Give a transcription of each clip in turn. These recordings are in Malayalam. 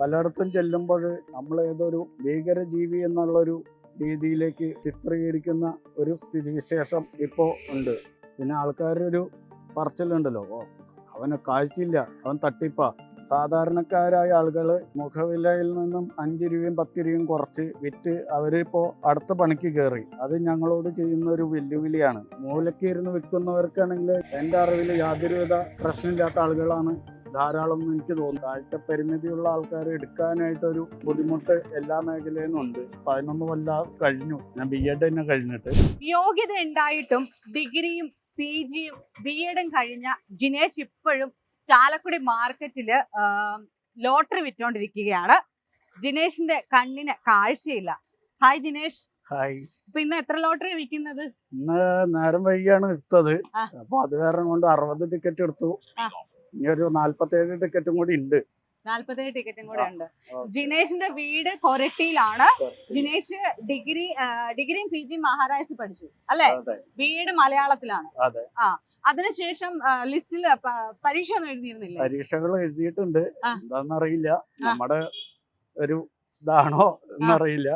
പലയിടത്തും ചെല്ലുമ്പോൾ നമ്മൾ ഏതൊരു ഭീകരജീവി എന്നുള്ളൊരു രീതിയിലേക്ക് ചിത്രീകരിക്കുന്ന ഒരു സ്ഥിതിവിശേഷം ഇപ്പോൾ ഉണ്ട്. പിന്നെ ആൾക്കാരൊരു പറച്ചിലുണ്ടല്ലോ അവന് കാഴ്ചയില്ല അവൻ തട്ടിപ്പാ. സാധാരണക്കാരായ ആളുകൾ മുഖവിലയിൽ നിന്നും അഞ്ച് രൂപയും പത്ത് രൂപയും കുറച്ച് വിറ്റ് അവരിപ്പോ അടുത്ത പണിക്ക് കയറി. അത് ഞങ്ങളോട് ചെയ്യുന്ന ഒരു വെല്ലുവിളിയാണ് മൂലക്കിരുന്ന് വിൽക്കുന്നവർക്കാണെങ്കിൽ എന്റെ അറിവിൽ യാതൊരുവിധ പ്രശ്നമില്ലാത്ത ആളുകളാണ് ധാരാളം എന്ന് എനിക്ക് തോന്നുന്നു കാഴ്ച പരിമിതിയുള്ള ആൾക്കാർ എടുക്കാനായിട്ടൊരു ബുദ്ധിമുട്ട് എല്ലാ മേഖലയിലും ഉണ്ട്. പതിനൊന്ന് കൊല്ലം കഴിഞ്ഞു. ഞാൻ ബി എഡ് തന്നെ കഴിഞ്ഞിട്ട്. യോഗ്യത ഉണ്ടായിട്ടും ഡിഗ്രിയും പി ജിയും ബി എഡും കഴിഞ്ഞ ജിനേഷ് ഇപ്പോഴും ചാലക്കുടി മാർക്കറ്റിൽ ലോട്ടറി വിറ്റോണ്ടിരിക്കുകയാണ്. ജിനേഷിന്റെ കണ്ണിന് കാഴ്ചയില്ല. ഹായ് ജിനേഷ്. ഹായ് ഇപ്പൊ ഇന്ന് എത്ര ലോട്ടറി വിൽക്കുന്നത്? ഇന്ന് നേരം വൈകിയാണ് എടുത്തത്. അപ്പൊ അത് കാരണം കൊണ്ട് അറുപത് ടിക്കറ്റ് എടുത്തു. ഇനി ഒരു നാല്പത്തേഴ് ടിക്കറ്റും കൂടി ഉണ്ട്. നാല്പത്തേഴ് ടിക്കറ്റും കൂടെ ഉണ്ട്. ജിനേഷിന്റെ വീട് കൊരട്ടിയിലാണ്. ജിനേഷ് ഡിഗ്രി ആ, ഡിഗ്രിയും പി ജിയും മഹാരാജ് പഠിച്ചു. അല്ലെ? വീട് മലയാളത്തിലാണ്. അതെ. അതിനുശേഷം ലിസ്റ്റിൽ പരീക്ഷ ഒന്നും എഴുതിയിരുന്നില്ല? പരീക്ഷകൾ എഴുതിയിട്ടുണ്ട്. ആ. എന്താണെന്നറിയില്ല നമ്മുടെ ഒരു ഇതാണോ എന്നറിയില്ല.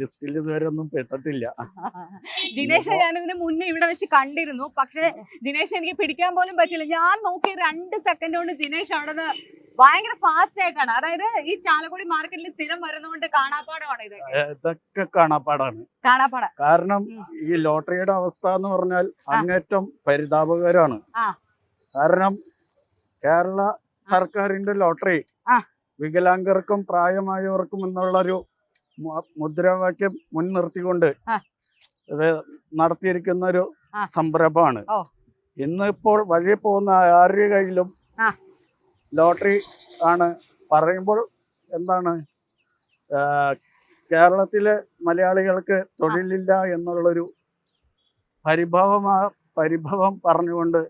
ലിസ്റ്റിൽ ഇതുവരെ ഒന്നും പെട്ടിട്ടില്ല. ദിനേശ് ഞാൻ ഇതിന് മുന്നേ ഇവിടെ വെച്ച് കണ്ടിരുന്നു. പക്ഷെ ദിനേശ് എനിക്ക് പിടിക്കാൻ പോലും പറ്റില്ല ഞാൻ നോക്കിയ രണ്ട് സെക്കൻഡ് കൊണ്ട് ദിനേശ് അവിടെ ഭയങ്കര ഫാസ്റ്റ് ആയിട്ടാണ്. അതായത് ഈ ചാലക്കുടി മാർക്കറ്റിൽ സ്ഥിരം വരുന്നതുകൊണ്ട് കാണാപ്പാടമാണ് ഇത്. ഇതൊക്കെ കാണാപ്പാടാണ്. കാണാപ്പാടം. കാരണം ഈ ലോട്ടറിയുടെ അവസ്ഥ എന്ന് പറഞ്ഞാൽ അങ്ങേറ്റം പരിതാപകരമാണ്. കാരണം കേരള സർക്കാരിന്റെ ലോട്ടറി. വികലാംഗർക്കും പ്രായമായവർക്കും എന്നുള്ള ഒരു മുദ്രാവാക്യം മുൻനിർത്തിക്കൊണ്ട്. ഇത് നടത്തിയിരിക്കുന്ന ഒരു സംരംഭമാണ്. ഇന്നിപ്പോൾ വഴി പോകുന്ന ആരുടെ കയ്യിലും ലോട്ടറി ആണ്. പറയുമ്പോൾ എന്താണ്? കേരളത്തിലെ മലയാളികൾക്ക് തൊഴിലില്ല എന്നുള്ളൊരു പരിഭവമാ പരിഭവം പറഞ്ഞുകൊണ്ട്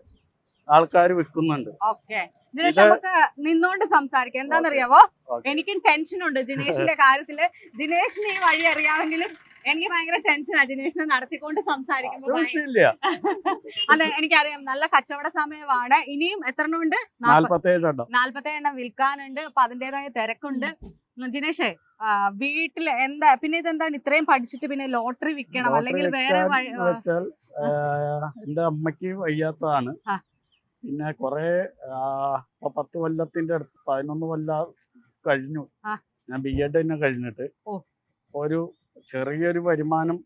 ആൾക്കാർ വിൽക്കുന്നുണ്ട് ഓക്കെ. നമുക്ക് നിന്നോണ്ട് സംസാരിക്കാം. എന്താണെന്നറിയാവോ? എനിക്കും ടെൻഷൻ ഉണ്ട് ജിനേഷിന്റെ കാര്യത്തിൽ. ജിനേഷിന് ഈ വഴി അറിയാമെങ്കിലും എനിക്ക് ഭയങ്കര ടെൻഷനാ ജിനേഷിനെ നടത്തിക്കൊണ്ട് സംസാരിക്കുമ്പോൾ അതെ എനിക്കറിയാം. നല്ല കച്ചവട സമയമാണ്. ഇനിയും എത്ര എണ്ണം ഉണ്ട്? നാല്പത്തേഴ് എണ്ണം. വിൽക്കാനുണ്ട്. അപ്പൊ അതിന്റേതായ തിരക്കുണ്ട്. ജിനേഷേ വീട്ടിൽ വീട്ടിൽ എന്താ പിന്നെ ഇതെന്താണ്? ഇത്രയും പഠിച്ചിട്ട് പിന്നെ ലോട്ടറി വിൽക്കണം. അല്ലെങ്കിൽ വേറെ എന്റെ അമ്മയ്ക്ക് വയ്യാത്തതാണ്. പിന്നെ കൊറേ ഇപ്പൊ പത്ത് കൊല്ലത്തിന്റെ അടുത്ത് പതിനൊന്ന് കൊല്ലം കഴിഞ്ഞു. ഞാൻ ബി എഡ് തന്നെ കഴിഞ്ഞിട്ട്. ഒരു ചെറിയൊരു വരുമാനം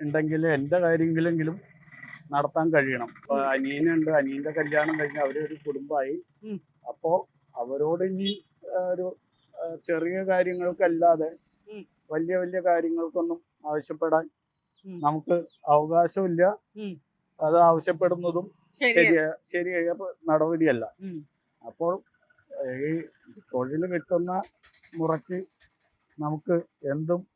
ഉണ്ടെങ്കിൽ എന്റെ കാര്യങ്ങളെങ്കിലും നടത്താൻ കഴിയണം. ഇപ്പൊ അനിയനുണ്ട്. അനിയന്റെ കല്യാണം കഴിഞ്ഞ് അവരൊരു കുടുംബമായി. അപ്പോ അവരോട് ഇനി ഒരു ചെറിയ കാര്യങ്ങൾക്കല്ലാതെ വലിയ വലിയ കാര്യങ്ങൾക്കൊന്നും ആവശ്യപ്പെടാൻ നമുക്ക് അവകാശമില്ല. അത് ആവശ്യപ്പെടുന്നതും ശരിയാ. ശരിയായ ശരിയായ പ- നടപടിയല്ല. അപ്പോൾ ഈ തൊഴിൽ കിട്ടുന്ന മുറയ്ക്ക് നമുക്ക് എന്തും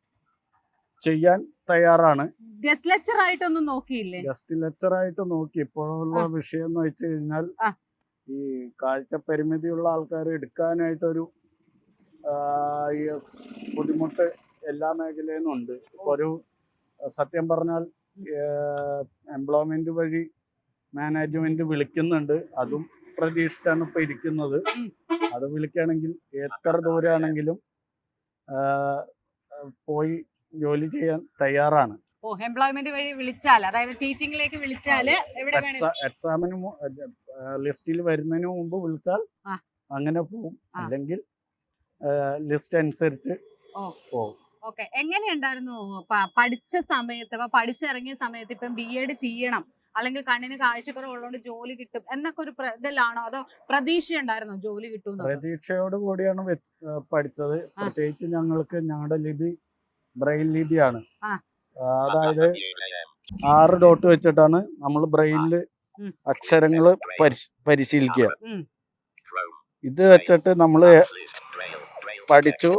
ചെയ്യാൻ തയ്യാറാണ്. ഗസ്റ്റ് ലെക്ചർ ആയിട്ടൊന്നും നോക്കിയില്ലേ? ഗസ്റ്റ് ലെക്ചർ ആയിട്ട് നോക്കി. ഇപ്പോഴുള്ള. വിഷയം എന്ന് വെച്ച് കഴിഞ്ഞാൽ ഈ കാഴ്ച പരിമിതിയുള്ള ആൾക്കാർ എടുക്കാനായിട്ടൊരു ബുദ്ധിമുട്ട് എല്ലാ മേഖലയിൽ നിന്നും ഉണ്ട് ഒരു സത്യം പറഞ്ഞാൽ എംപ്ലോയ്മെന്റ് വഴി മാനേജ്മെന്റ് വിളിക്കുന്നുണ്ട്. അതും പ്രതീക്ഷിച്ചാണ് ഇപ്പൊ ഇരിക്കുന്നത്. അത് വിളിക്കുകയാണെങ്കിൽ എത്ര ദൂരാണെങ്കിലും പോയി ജോലി ചെയ്യാൻ തയ്യാറാണ്. ഓ എംപ്ലോയ്മെന്റ് വഴി വിളിച്ചാൽ അതായത് ടീച്ചിങ്ങിലേക്ക് എക്സാമിന് ലിസ്റ്റിൽ വരുന്നതിന് മുമ്പ് വിളിച്ചാൽ അങ്ങനെ പോവും. അല്ലെങ്കിൽ ലിസ്റ്റ് അനുസരിച്ച്. പോവും. ഓക്കെ. എങ്ങനെയുണ്ടായിരുന്നു പഠിച്ച സമയത്ത് പഠിച്ചിറങ്ങിയ സമയത്ത് ഇപ്പം ബി എഡ് ചെയ്യണം. അല്ലെങ്കിൽ കണ്ണിന് കാഴ്ചക്കുറവുള്ളതുകൊണ്ട് ജോലി കിട്ടും എന്നൊക്കെ ഒരു ഇതിലാണോ? അതോ പ്രതീക്ഷ ഉണ്ടായിരുന്നോ ജോലി കിട്ടും പ്രതീക്ഷയോട് കൂടിയാണ് പഠിച്ചത്. പ്രത്യേകിച്ച് ഞങ്ങൾക്ക് ഞങ്ങളുടെ ലിപി ബ്രെയിൽ ലിപിയാണ്. അതായത് ആറ് ഡോട്ട് വെച്ചിട്ടാണ് നമ്മൾ ബ്രെയിനിൽ. അക്ഷരങ്ങൾ പരിശീലിക്കുക. ഇത് വെച്ചിട്ട് നമ്മൾ പഠിച്ചു.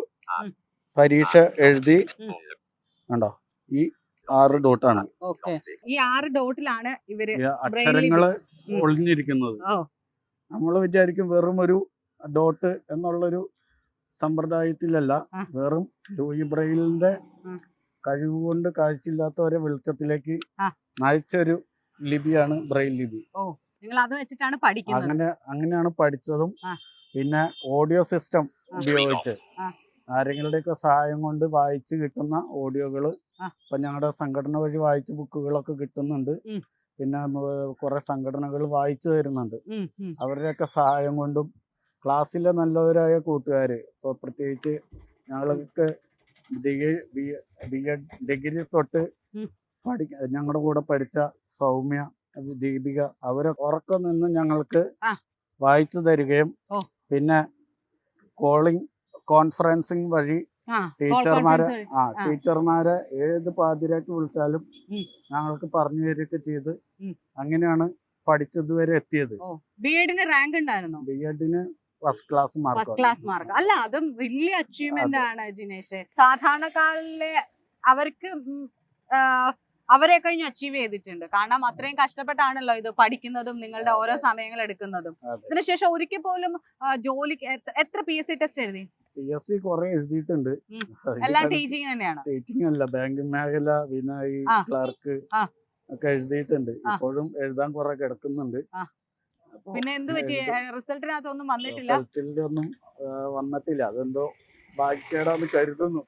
പരീക്ഷ എഴുതി. കണ്ടോ? ഈ ആറ് ഡോട്ടാണ്. ഓക്കെ. ഈ ആറ് ഡോട്ടിലാണ് ഇവർ അക്ഷരങ്ങൾ ഒളിഞ്ഞിരിക്കുന്നത്. നമ്മൾ വിചാരിക്കും വെറും ഒരു ഡോട്ട് എന്നുള്ളൊരു സമ്പ്രദായത്തിലല്ല. വെറും ലൂയി ബ്രെയിലിന്റെ. കഴിവുകൊണ്ട് കാഴ്ചയില്ലാത്തവരെ വെളിച്ചത്തിലേക്ക്. നയിച്ചൊരു ലിപിയാണ് ബ്രെയിൽ ലിപി. നിങ്ങൾ അത് വെച്ചിട്ടാണ് പഠിക്കുന്നത്. അങ്ങനെ അങ്ങനെയാണ് പഠിച്ചതും പിന്നെ ഓഡിയോ സിസ്റ്റം ഉപയോഗിച്ച്. ആരെങ്കിലുടെയൊക്കെ സഹായം കൊണ്ട് വായിച്ചു കിട്ടുന്ന ഓഡിയോകൾ ആ. ഇപ്പൊ ഞങ്ങളുടെ സംഘടന വഴി വായിച്ച ബുക്കുകളൊക്കെ കിട്ടുന്നുണ്ട്. പിന്നെ കുറെ സംഘടനകൾ വായിച്ചു തരുന്നുണ്ട്. അവരുടെയൊക്കെ സഹായം കൊണ്ടും ക്ലാസ്സിലെ നല്ലവരായ കൂട്ടുകാര് ഇപ്പൊ പ്രത്യേകിച്ച് ഞങ്ങൾക്ക് ഡിഗ്രി ബി എഡ് ഡിഗ്രി തൊട്ട്. പഠി ഞങ്ങളുടെ കൂടെ പഠിച്ച സൗമ്യ ദീപിക അവരെ ഉറക്കം നിന്ന് ഞങ്ങൾക്ക് വായിച്ചു തരികയും പിന്നെ കോളിംഗ് കോൺഫറൻസിങ് വഴി ടീച്ചർമാരെ ആ. ടീച്ചർമാരെ ഏത് പാതിരാക്കി വിളിച്ചാലും ഞങ്ങൾക്ക് പറഞ്ഞു തരികയൊക്കെ ചെയ്ത് അങ്ങനെയാണ് പഠിച്ചത് വരെ എത്തിയത്. ബി എഡിന് റാങ്ക് ഉണ്ടായിരുന്നു? B എഡിന് first class mark first class mark അല്ല അതും വലിയ അച്ചീവ്മെന്റ് ആണ് ജിനേഷ്. സാധാരണക്കാരിലെ അവർക്ക് അവരെ കഴിഞ്ഞ് അച്ചീവ് ചെയ്തിട്ടുണ്ട്. കാരണം അത്രയും കഷ്ടപ്പെട്ടാണല്ലോ ഇത് പഠിക്കുന്നതും നിങ്ങളുടെ ഓരോ സമയങ്ങൾ എടുക്കുന്നതും. അതെ. അതിനുശേഷം ഒരിക്കൽ പോലും ജോലിക്ക് എത്ര- എത്ര പി എസ് സി ടെസ്റ്റ് എഴുതി? പി എസ് സി കുറെ എഴുതിയിട്ടുണ്ട്. എല്ലാം ടീച്ചിങ് തന്നെയാണ്? ടീച്ചിങ് അല്ല ബാങ്കിങ് മേഖല പിന്നെ ഈ ആ. ക്ലർക്ക് ഒക്കെ എഴുതിയിട്ടുണ്ട്. ഇപ്പോഴും എഴുതാൻ കുറെ കിടക്കുന്നുണ്ട്. പിന്നെ എന്ത് പറ്റി? റിസൾട്ടിനകത്തൊന്നും റിസൾട്ടിനകത്ത് ഒന്നും വന്നിട്ടില്ല റിസൾട്ടിന്റെ വന്നിട്ടില്ല. അതെന്തോ ബാക്കിയേടാന്ന് കരുതുന്നു.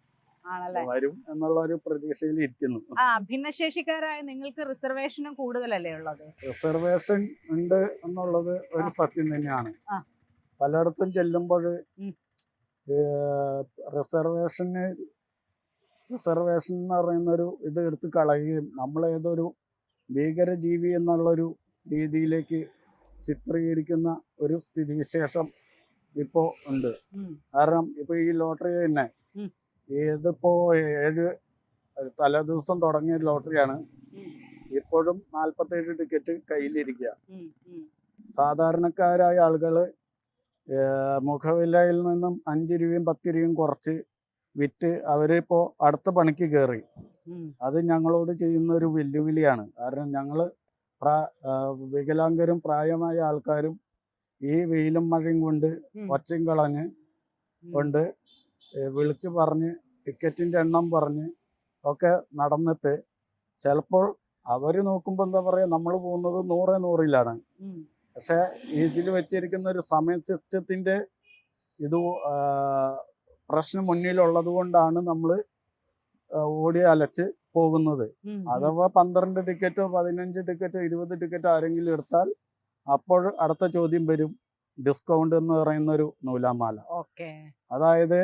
വരും എന്നുള്ള ഒരു പ്രതീക്ഷയിൽ ഇരിക്കുന്നു. ആ ഭിന്നശേഷിക്കാരായ നിങ്ങൾക്ക് റിസർവേഷനും കൂടുതലല്ലേ ഉള്ളത്? റിസർവേഷൻ ഉണ്ട് എന്നുള്ളത് ഒരു സത്യം തന്നെയാണ്. പലയിടത്തും ചെല്ലുമ്പോൾ. റിസർവേഷന് റിസർവേഷൻ എന്ന് പറയുന്നൊരു ഇത് എടുത്ത് കളയുകയും നമ്മളേതൊരു ഭീകരജീവി എന്നുള്ളൊരു രീതിയിലേക്ക് ചിത്രീകരിക്കുന്ന ഒരു സ്ഥിതിവിശേഷം ഇപ്പോൾ ഉണ്ട്. കാരണം ഇപ്പോൾ ഈ ലോട്ടറി തന്നെ ഏതിപ്പോ ഇതിപ്പോ ഏഴ് തലേദിവസം തുടങ്ങിയ ലോട്ടറിയാണ്. ഇപ്പോഴും നാൽപ്പത്തേഴ് ടിക്കറ്റ് കയ്യിലിരിക്കുക. സാധാരണക്കാരായ ആളുകൾ മുഖവിലയിൽ നിന്നും അഞ്ച് രൂപയും പത്ത് രൂപയും കുറച്ച് വിറ്റ് അവരിപ്പോൾ അടുത്ത പണിക്ക് കയറി അത് ഞങ്ങളോട് ചെയ്യുന്ന ഒരു വെല്ലുവിളിയാണ് കാരണം ഞങ്ങൾ പ്രാ വികലാംഗരും പ്രായമായ ആൾക്കാരും ഈ വെയിലും മഴയും കൊണ്ട്. ഒച്ചയും കളഞ്ഞ്. കൊണ്ട് വിളിച്ചു പറഞ്ഞ് ടിക്കറ്റിന്റെ എണ്ണം പറഞ്ഞ് ഒക്കെ നടന്നിട്ട് ചിലപ്പോൾ അവർ നോക്കുമ്പോൾ എന്താ പറയുക നമ്മൾ പോകുന്നത് നൂറേ നൂറിലാണ്. പക്ഷെ ഇതിൽ വെച്ചിരിക്കുന്ന ഒരു സമയ സിസ്റ്റത്തിന്റെ ഇത് പ്രശ്നം മുന്നിലുള്ളത് കൊണ്ടാണ് നമ്മൾ ഓടി അലച്ച് പോകുന്നത്. അഥവാ പന്ത്രണ്ട് ടിക്കറ്റോ പതിനഞ്ച് ടിക്കറ്റോ ഇരുപത് ടിക്കറ്റോ ആരെങ്കിലും എടുത്താൽ അപ്പോൾ അടുത്ത ചോദ്യം വരും. ഡിസ്കൗണ്ട് എന്ന് പറയുന്ന ഒരു നൂലാമാല. ഓക്കെ. അതായത്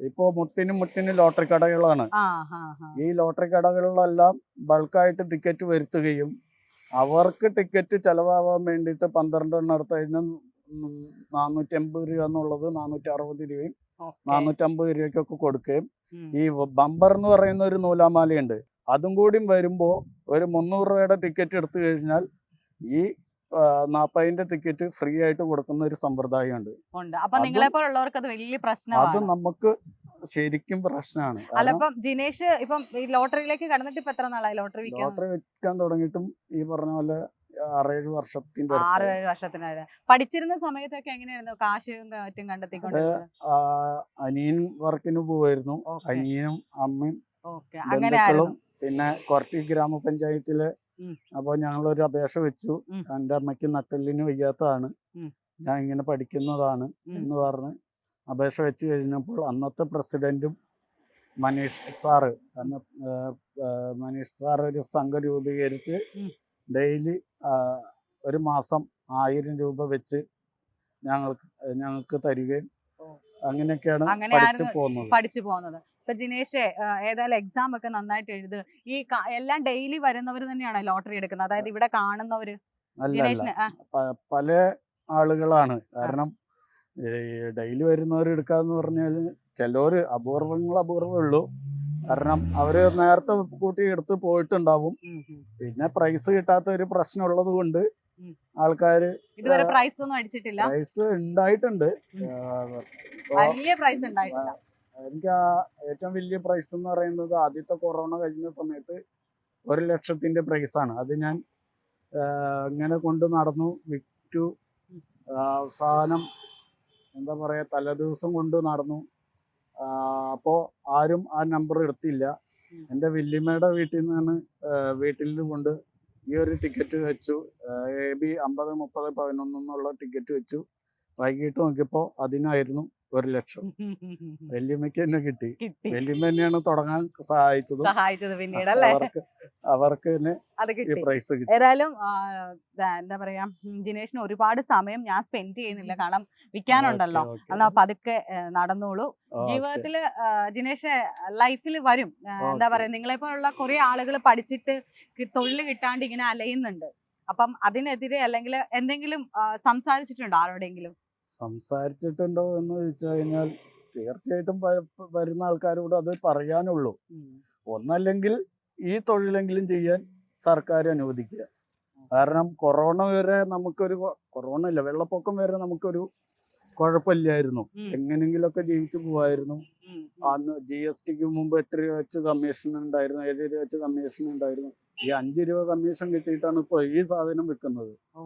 ഇപ്പോ മുട്ടിനും മുട്ടിനും ലോട്ടറി കടകളാണ്. ഈ ലോട്ടറി കടകളിലെല്ലാം ബൾക്കായിട്ട് ടിക്കറ്റ് വരുത്തുകയും അവർക്ക് ടിക്കറ്റ് ചെലവാകാൻ വേണ്ടിയിട്ട് പന്ത്രണ്ടെണ്ണം എടുത്തു കഴിഞ്ഞാൽ നാനൂറ്റി അമ്പത് രൂപ എന്നുള്ളത് നാനൂറ്റി അറുപത് രൂപയും നാനൂറ്റി നാനൂറ്റമ്പത് രൂപയ്ക്കൊക്കെ കൊടുക്കുകയും ഈ ബമ്പർ എന്ന് പറയുന്ന ഒരു നൂലാമാലയുണ്ട്. അതും കൂടി വരുമ്പോൾ ഒരു മുന്നൂറ് രൂപയുടെ ടിക്കറ്റ് എടുത്തു കഴിഞ്ഞാൽ ഈ നാപ്പതിന്റെ ടിക്കറ്റ് ഫ്രീ ആയിട്ട് കൊടുക്കുന്ന ഒരു സമ്പ്രദായമുണ്ട്. അത് നമുക്ക് ശരിക്കും പ്രശ്നമാണ് അല്ല കാരണം ഇപ്പം ജിനേഷ് ഇപ്പം ഈ ലോട്ടറിയിലേക്ക് കടന്നിട്ട് ഇപ്പൊ എത്ര നാളായി ലോട്ടറി ലോട്ടറി വിൽക്കാൻ തുടങ്ങിയിട്ടും ഈ പറഞ്ഞ പോലെ ആറേഴ് വർഷത്തിന്റെ ആറേഴ് വർഷത്തിനായിരുന്നു പഠിച്ചിരുന്ന സമയത്തൊക്കെ എങ്ങനെയായിരുന്നു? കാശ് മറ്റും കണ്ടെത്തിക്കൊണ്ട് അനിയൻ വർക്കിന് പോവായിരുന്നു. അനിയനും അമ്മയും ബന്ധുക്കളും പിന്നെ കൊരട്ടി ഗ്രാമപഞ്ചായത്തിൽ അപ്പൊ അപ്പോൾ ഞങ്ങളൊരു അപേക്ഷ വെച്ചു. എന്റെ എന്റെ അമ്മയ്ക്ക് നട്ടെല്ലിന് വയ്യാത്തതാണ്. ഞാൻ ഇങ്ങനെ പഠിക്കുന്നതാണ് എന്ന് പറഞ്ഞ് അപേക്ഷ വെച്ച് കഴിഞ്ഞപ്പോൾ അന്നത്തെ പ്രസിഡന്റും മനീഷ് സാറ് അന്ന് മനീഷ് സാർ ഒരു സംഘം രൂപീകരിച്ച് ഡെയിലി ഒരു മാസം ആയിരം രൂപ വെച്ച് ഞങ്ങൾക്ക് ഞങ്ങൾക്ക് തരികയും അങ്ങനെയൊക്കെയാണ് അങ്ങനെ പഠിച്ചു പോകുന്നത്. പഠിച്ചു പോകുന്നത്. ഇപ്പൊ ജിനേഷേ ഏതായാലും എക്സാം ഒക്കെ നന്നായിട്ട് എഴുത്. ഈ എല്ലാം ഡെയിലി വരുന്നവർ തന്നെയാണ് ലോട്ടറി എടുക്കുന്നത്? അതായത് ഇവിടെ കാണുന്നവര്? പല ആളുകളാണ്. കാരണം ഡെയിലി വരുന്നവർ എടുക്കാന്ന് പറഞ്ഞാൽ ചിലർ അപൂർവങ്ങൾ അപൂർവമേ ഉള്ളൂ. കാരണം അവർ നേരത്തെ കൂട്ടി എടുത്ത് പോയിട്ടുണ്ടാവും. പിന്നെ പ്രൈസ് കിട്ടാത്ത ഒരു പ്രശ്നം ഉള്ളത് കൊണ്ട് ആൾക്കാര് ഇതുവരെ പ്രൈസ് ഒന്നും അടിച്ചിട്ടില്ല. പ്രൈസ് ഉണ്ടായിട്ടുണ്ട് വലിയ പ്രൈസ് ഉണ്ടായിട്ടില്ല എനിക്ക് ആ ഏറ്റവും വലിയ പ്രൈസ് എന്ന് പറയുന്നത് ആദ്യത്തെ കൊറോണ കഴിഞ്ഞ സമയത്ത് ഒരു ലക്ഷത്തിന്റെ പ്രൈസാണ് അത് ഞാൻ ഇങ്ങനെ കൊണ്ട് നടന്നു വിറ്റു. അവസാനം എന്താ പറയുക തലേദിവസം കൊണ്ട് നടന്നു. അപ്പോൾ ആരും ആ നമ്പർ എടുത്തില്ല. എന്റെ വല്യമ്മയുടെ വീട്ടിൽ നിന്നാണ് വീട്ടിൽ വീട്ടിൽ കൊണ്ട് ഈ ഒരു ടിക്കറ്റ് വെച്ചു. എ ബി അമ്പത് മുപ്പത് പതിനൊന്ന് എന്നുള്ള ടിക്കറ്റ് വെച്ചു. വൈകിട്ട് നോക്കിയപ്പോൾ അതിനായിരുന്നു. ഒരു ലക്ഷം. വല്യമ്മയ്ക്ക് തന്നെ കിട്ടി. വല്യമ്മ തന്നെയാണ് തുടങ്ങാൻ സഹായിച്ചത്. സഹായിച്ചത് പിന്നീട് അല്ലേ? അവർക്ക് തന്നെ ഈ പ്രൈസ് കിട്ടി. ഏതായാലും എന്താ പറയാ ജിനേഷിന് ഒരുപാട് സമയം ഞാൻ സ്പെൻഡ് ചെയ്യുന്നില്ല. കാരണം വിൽക്കാനുണ്ടല്ലോ. എന്നാ പതുക്കെ നടന്നോളൂ. ജീവിതത്തിൽ ജീവിതത്തിൽ ജിനേഷ് ലൈഫിൽ വരും. എന്താ. പറയാ നിങ്ങളെ പോലുള്ള കുറെ ആളുകൾ പഠിച്ചിട്ട് തൊഴിൽ കിട്ടാണ്ട് ഇങ്ങനെ അലയുന്നുണ്ട്. അപ്പം അതിനെതിരെ അല്ലെങ്കിൽ എന്തെങ്കിലും സംസാരിച്ചിട്ടുണ്ടോ ആരോടെങ്കിലും? സംസാരിച്ചിട്ടുണ്ടോ എന്ന് ചോദിച്ചു കഴിഞ്ഞാൽ തീർച്ചയായിട്ടും വരുന്ന ആൾക്കാരോട് അത് പറയാനുള്ളൂ. ഒന്നല്ലെങ്കിൽ ഈ തൊഴിലെങ്കിലും ചെയ്യാൻ സർക്കാർ അനുവദിക്കുക. കാരണം കൊറോണ വരെ നമുക്കൊരു കൊറോണ ഇല്ല വെള്ളപ്പൊക്കം വരെ നമുക്കൊരു കുഴപ്പമില്ലായിരുന്നു. എങ്ങനെങ്കിലൊക്കെ ജീവിച്ചു പോവായിരുന്നു. അന്ന് ജി എസ് ടിക്ക് മുമ്പ് എട്ട് രൂപ വെച്ച് കമ്മീഷൻ ഉണ്ടായിരുന്നു ഏഴ് രൂപ വെച്ച് കമ്മീഷൻ ഉണ്ടായിരുന്നു. ഈ അഞ്ച് രൂപ കമ്മീഷൻ കിട്ടിയിട്ടാണ് ഇപ്പോൾ ഈ സാധനം വിൽക്കുന്നത്. ഓ.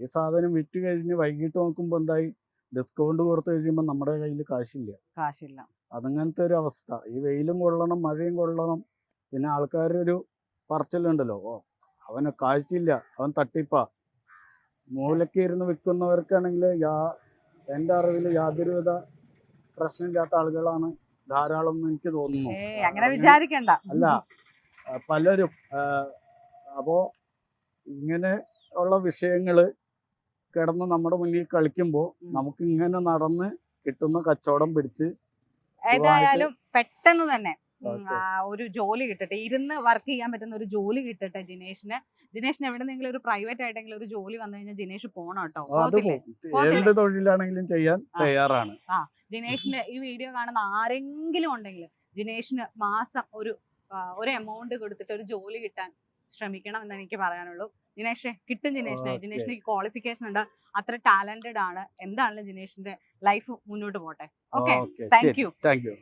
ഈ സാധനം വിറ്റ് കഴിഞ്ഞ് വൈകിട്ട് നോക്കുമ്പോൾ എന്തായി? ഡിസ്കൗണ്ട് കൊടുത്തു കഴിയുമ്പോൾ നമ്മുടെ കയ്യിൽ കാശില്ല. കാശില്ല. അതങ്ങനത്തെ ഒരു അവസ്ഥ. ഈ വെയിലും കൊള്ളണം മഴയും കൊള്ളണം. പിന്നെ ആൾക്കാരൊരു പറച്ചിലുണ്ടല്ലോ. ഓ അവന് കാഴ്ചയില്ല അവൻ തട്ടിപ്പാ. മൂലയ്ക്ക് ഇരുന്ന് വിൽക്കുന്നവർക്കാണെങ്കിൽ യാ എന്റെ അറിവിൽ യാതൊരുവിധ പ്രശ്നമില്ലാത്ത ആളുകളാണ് ധാരാളം എന്ന് എനിക്ക് തോന്നുന്നു. അങ്ങനെ വിചാരിക്കണ്ട. അല്ല പലരും അപ്പോ ഇങ്ങനെ ഉള്ള വിഷയങ്ങൾ കിടന്ന് നമ്മുടെ മുന്നിൽ കളിക്കുമ്പോൾ നമുക്ക് ഇങ്ങനെ നടന്ന് കിട്ടുന്ന കച്ചവടം പിടിച്ച് ഏതായാലും പെട്ടെന്ന് തന്നെ ഒരു ജോലി കിട്ടട്ടെ. ഇരുന്ന് വർക്ക് ചെയ്യാൻ പറ്റുന്ന ഒരു ജോലി കിട്ടട്ടെ ജിനേഷിന്. ജിനേഷിന് എവിടെന്നെങ്കിലും ഒരു പ്രൈവറ്റ് ആയിട്ടെങ്കിലും ഒരു ജോലി വന്നു കഴിഞ്ഞാൽ ജിനേഷ് പോണം കേട്ടോ? എന്ത് തൊഴിലാണെങ്കിലും ചെയ്യാൻ തയ്യാറാണ്. ആ. ജിനേഷിന് ഈ വീഡിയോ കാണുന്ന ആരെങ്കിലും ഉണ്ടെങ്കിൽ ജിനേഷിന് മാസം ഒരു ഒരു എമൗണ്ട് കൊടുത്തിട്ട് ഒരു ജോലി കിട്ടാൻ ശ്രമിക്കണം എന്ന് എനിക്ക് പറയാനുള്ളൂ. ജിനേഷ് കിട്ടും ജിനേഷിനെ. ജിനേഷിന് ക്വാളിഫിക്കേഷൻ ഉണ്ട്. അത്ര ടാലന്റഡ് ആണ്. എന്താണല്ലോ ജിനേഷിന്റെ ലൈഫ് മുന്നോട്ട് പോട്ടെ ഓക്കെ. Thank you